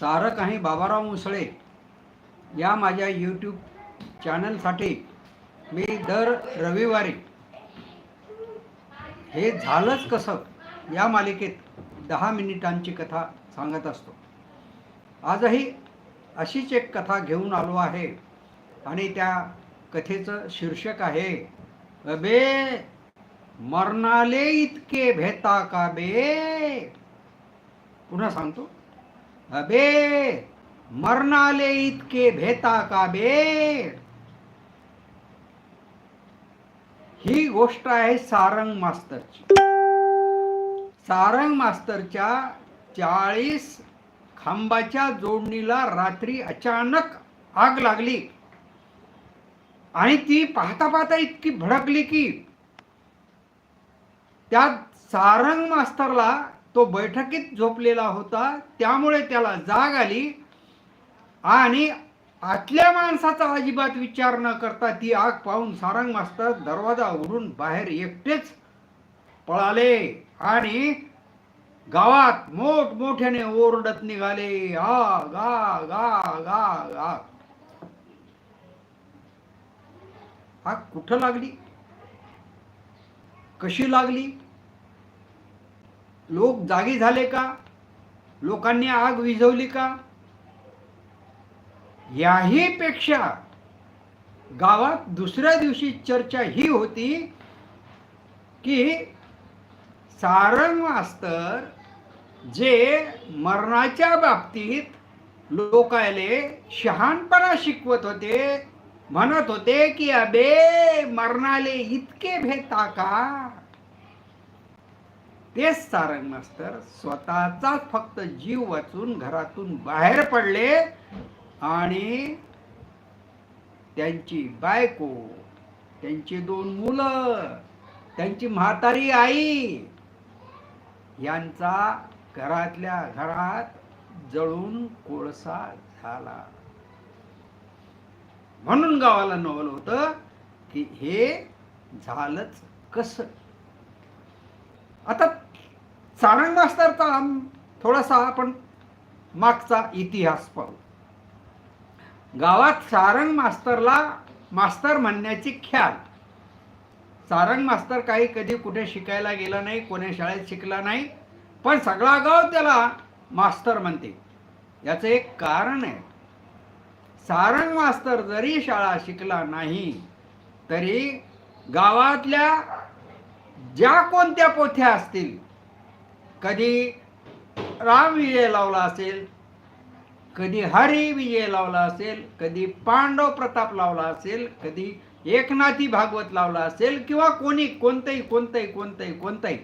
सारं काही बाबाराव मुसळे या माझ्या यूट्यूब चॅनलसाठी मी दर रविवारी हे झालंच कसं या मालिकेत दहा मिनिटांची कथा सांगत असतो. आजही अशीच एक कथा घेऊन आलो आहे आणि त्या कथेचं शीर्षक आहे अबे मरणाले इतके भेता का बे? पुन्हा सांगतो. अबे मरणाले इतके भेता का बे? ही गोष्ट आहे सारंग मास्तरची. सारंग मास्तरच्या चाळीस खांबाच्या जोडणीला रात्री अचानक आग लागली. आणि ती पाहता पाहता इतकी भडकली की त्या सारंग मास्तरला तो बैठकीत झोपलेला होता. त्यामुळे त्याला जाग आली. आणि आतल्या माणसाचा अजिबात विचार न करता ती आग पाहून सारंग मास्तर दरवाजा उघडून बाहेर एकटेच पळाले. आणि गावात मोठमोठ्याने ओरडत निघाले. आ गा गा गा गा. आग कुठं लागली? कशी लागली? लोक जागी झाले का? लोकांनी आग विझवली का? याही पेक्षा गावात दुसऱ्या दिवशी चर्चा ही होती की सारंग मास्तर जे मरणाच्या बाबतीत लोकायले शहाणपणा शिकवत होते म्हणत होते की अबे मरणाले इतके भेता का? तेच सारंग मास्तर स्वतःचाच फक्त जीव वाचून घरातून बाहेर पडले आणि त्यांची बायको त्यांची दोन मुलं त्यांची म्हातारी आई यांचा घरातल्या घरात जळून कोळसा झाला. म्हणून गावाला नवल होतं की हे झालंच कसं? आता सारंग मास्तरचा थोडासा आपण मागचा इतिहास पाहू. गावात सारंग मास्तरला मास्तर म्हणण्याची ख्याल. सारंग मास्तर काही कधी कुठे शिकायला गेला नाही कोण्या शाळेत शिकला नाही पण सगळा गाव त्याला मास्तर म्हणते. याचं एक कारण आहे. सारंग मास्तर जरी शाळा शिकला नाही तरी गावातल्या ज्या कोणत्या पोथ्या असतील कधी राम विजय लावला असेल कधी हरी विजय लावला असेल कधी पांडव प्रताप लावला असेल कधी एकनाथी भागवत लावला असेल किंवा कोणी कोणतंही कोणतंही कोणतंही कोणताही.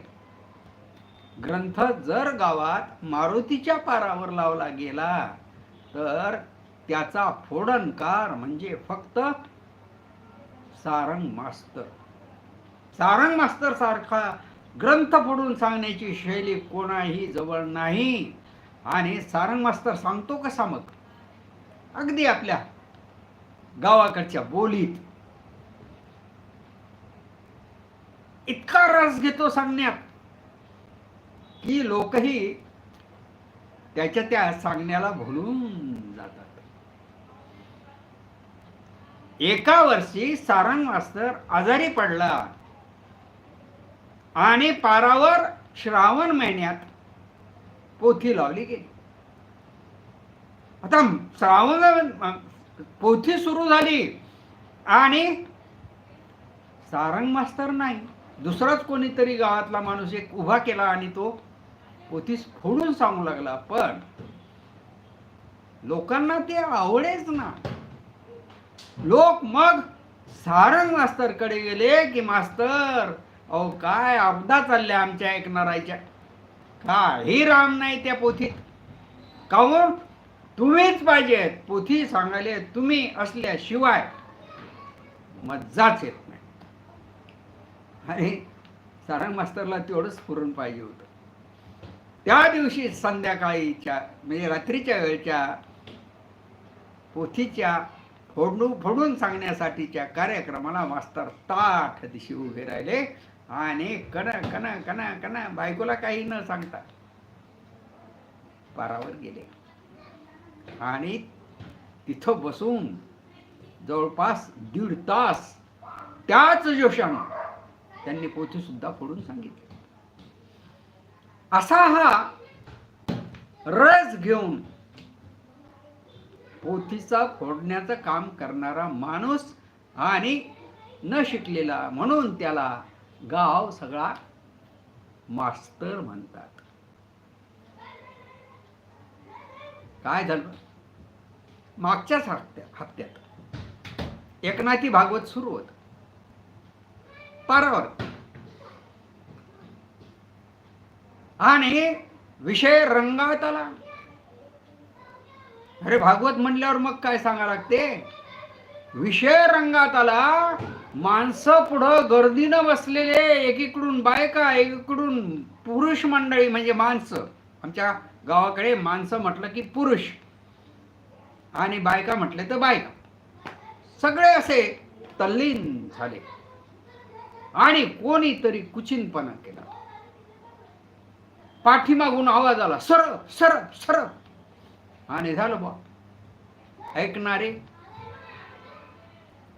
ग्रंथ जर गावात मारुतीच्या पारावर लावला गेला तर त्याचा फोडणकार म्हणजे फक्त सारंग मास्तर. सारंग मास्तर सारखा ग्रंथ फोडून सांगण्याची शैली कोणाही जवळ नाही. आणि सारंग मास्तर सांगतो कसा मग? अगदी आपल्या गावाकडच्या बोलीत. इतका रस घेतो सांगण्यात की लोकही त्याच्या त्या सांगण्याला भुलून जातात. एका वर्षी सारंग मास्तर आजारी पडला. आणि पारावर श्रावण महिन्यात पोथी लावली गेली. आता श्रावण पोथी सुरू झाली आणि सारंग मास्तर नाही दुसराच कोणीतरी गावातला माणूस एक उभा केला आणि तो पोथी फोडून सांगू लागला पण लोकांना ते आवडेच ना. लोक मग सारंग मास्तरकडे गेले की मास्तर अहो काय अपदा चालल्या आमच्या ऐकणारायच्या काही राम नाही त्या पोथीत. काहून हो? तुम्हीच पाहिजेत. पोथी सांगायले तुम्ही असल्याशिवाय मज्जाच येत नाही. आणि सारंग मास्तरला तेवढंच पुरण पाहिजे होतं. त्या दिवशी संध्याकाळीच्या म्हणजे रात्रीच्या वेळच्या पोथीच्या फोडणू फोडून सांगण्यासाठीच्या कार्यक्रमाला मास्तर ताठ दिशी उभे राहिले. आणि कण कण कण कण बायकोला काही न सांगता पारावर गेले. आणि तिथं बसून जवळपास दीड तास त्याच जोशानं त्यांनी पोथी सुद्धा फोडून सांगितली. असा हा रस घेऊन पोथीचा फोडण्याचं काम करणारा माणूस आणि न शिकलेला म्हणून त्याला गाव सगळा मास्तर म्हणतात. काय झालं? मागच्याच हत्या हत्यात एकनाथी भागवत सुरू होत. पारावर. आणि विषय रंगात आला अरे भागवत म्हणल्यावर मग काय सांगा लागते? विषय रंगात आला. माणसं पुढं गर्दीनं बसलेले एकीकडून बायका एकीकडून पुरुष मंडळी म्हणजे माणसं. आमच्या गावाकडे माणसं म्हटलं की पुरुष. आणि बायका म्हटले तर बायका. सगळे असे तल्लीन झाले. आणि कोणीतरी कुचिनपणा केला. पाठीमागून आवाज आला सर सर सर आणि झालं बा. ऐकणारे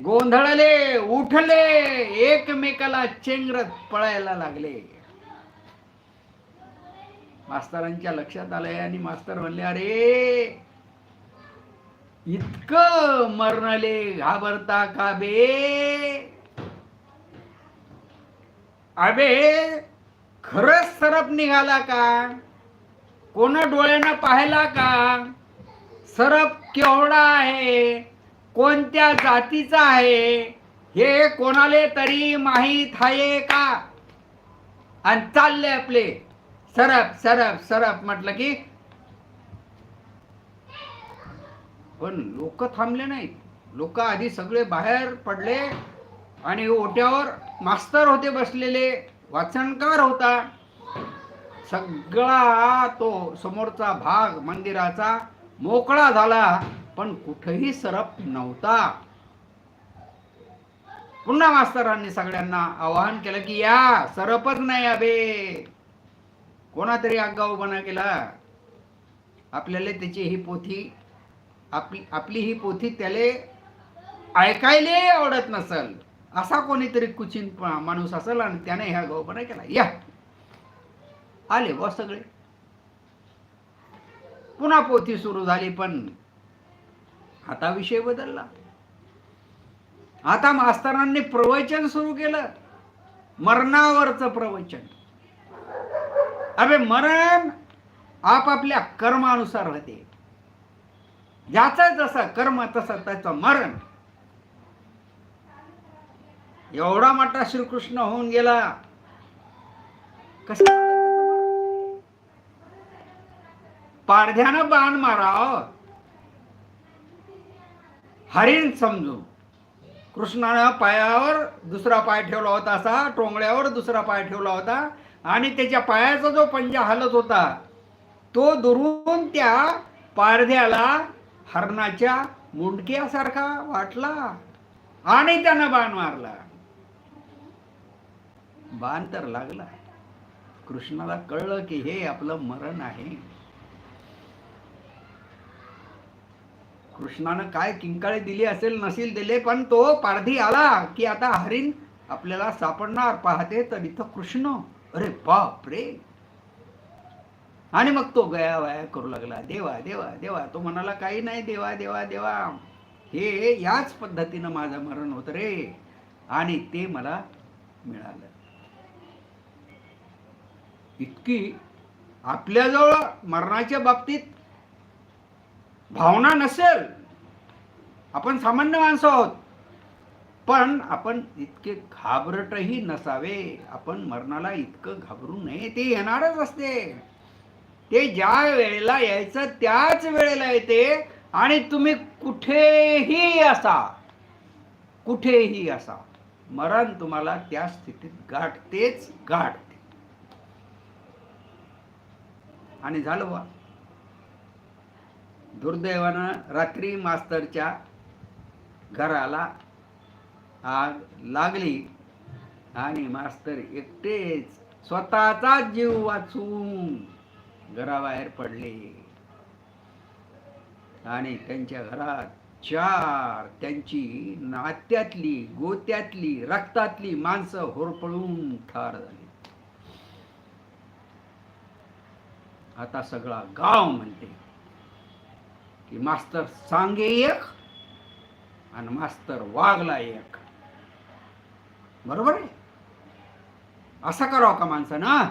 गोंधळले उठले एकमेकाला चेंगरत पळायला लागले. मास्तरांच्या लक्षात आलंय आणि मास्तर म्हणले अरे इतकं मरणाले घाबरता का बे? अबे खरंच सरप निघाला का? कोण डोळ्यानं पाहिला का? सरप केवढा आहे? कोणत्या जातीचा आहे? हे कोणाले तरी माहीत आहे का? आणि चालले आपले. सरप सरप सरप म्हटलं की पण लोक थांबले नाहीत. लोक आधी सगळे बाहेर पडले आणि ओट्यावर मास्तर होते बसलेले. वाचनकार होता. सगळा तो समोरचा भाग मंदिराचा मोकळा झाला. पण कुठेही सरप नव्हता. पुन्हा मास्तरांनी सगळ्यांना आवाहन केलं की या सरपच नाही अबे कोणातरी आगाऊपणा केला. आपल्याला त्याची ही पोथी आपली आपली ही पोथी त्याले ऐकायला आवडत नसल. असा कोणीतरी कुचिन माणूस असेल आणि त्याने ह्या गावपणा केला. या. आले व सगळे. पुन्हा पोथी सुरू झाली पण आता विषय बदलला. आता मास्तरांनी प्रवचन सुरू केलं. मरणावरचं प्रवचन. अबे मरण आपापल्या कर्मानुसार होते. ज्याचं जसं कर्म तसं त्याचं मरण. एवढा मोठा श्रीकृष्ण होऊन गेला. कस पारध्यानं बाण माराव हो. हरिण समजू. कृष्णानं पायावर दुसरा पाय ठेवला होता असा टोंगळ्यावर दुसरा पाय ठेवला होता आणि त्याच्या पायाचा जो पंजा हलत होता तो दुरून त्या पारध्याला हरणाच्या मुंडक्यासारखा वाटला आणि त्यानं बाण मारला. बाण तर लागला. कृष्णाला कळलं की हे आपलं मरण आहे. कृष्णानं काय किंकाळी दिली असेल नसेल दिले पण तो पारधी आला की आता हरिण आपल्याला सापडणार. पाहते तर इथं कृष्ण. अरे बाप रे आणि मग तो गया वया करू लागला. देवा देवा देवा तो म्हणाला काही नाही देवा देवा देवा. हे याच पद्धतीनं माझं मरण होत रे. आणि ते मला मिळालं. इतकी आपल्याजवळ मरणाच्या बाबतीत भावना नसेल. आपण सामान्य माणसं आहोत. पण आपण इतके घाबरटही नसावे. आपण मरणाला इतकं घाबरू नये. ते येणारच असते. ते ज्या वेळेला यायचं त्याच वेळेला येते आणि तुम्ही कुठेही असा कुठेही असा मरण तुम्हाला त्या स्थितीत गाठतेच गाठते. आणि झालं बा दुर्दैवानं रात्री मास्तरच्या घराला आग लागली आणि मास्तर एकटेच स्वतःचा जीव वाचून घराबाहेर पडले. आणि त्यांच्या घरात चार त्यांची नात्यातली गोत्यातली रक्तातली माणसं होरपळून ठार झाली. आता सगळा गाव म्हणते. की मास्तर सांगे एक आणि मास्तर वागला एक. बरोबर आहे? असं करावं का माणसानं?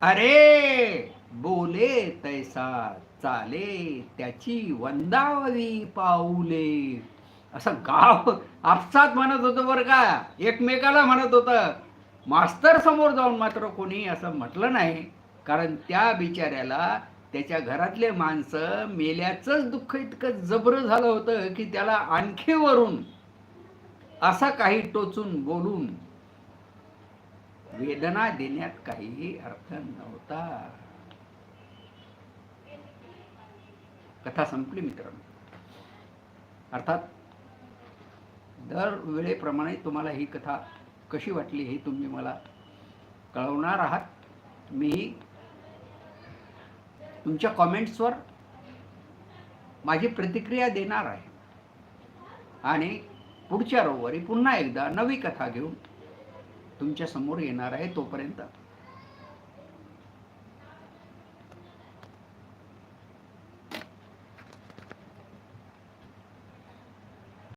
अरे बोले तैसा चाले त्याची वंदावली पाऊले. असं गाव आपसात म्हणत होतं बरं का एकमेकाला म्हणत होतं. मास्तर समोर जाऊन मात्र कोणी असं म्हटलं नाही कारण त्या बिचाऱ्याला त्याच्या घरातले माणसं मेल्याचंच दुःख इतकं जबर झालं होतं की त्याला आणखी वरून असा काही टोचून बोलून वेदना देण्यात काही अर्थ नव्हता. कथा संपली मित्रांनो. अर्थात दर वेळेप्रमाणे तुम्हाला ही कथा कशी वाटली हे तुम्ही मला कळवणार आहात. मी तुमच्या कॉमेंट्सवर माझी प्रतिक्रिया देणार आहे. आणि पुढच्या रविवारी पुन्हा एकदा नवी कथा घेऊन तुमच्यासमोर येणार आहे तोपर्यंत.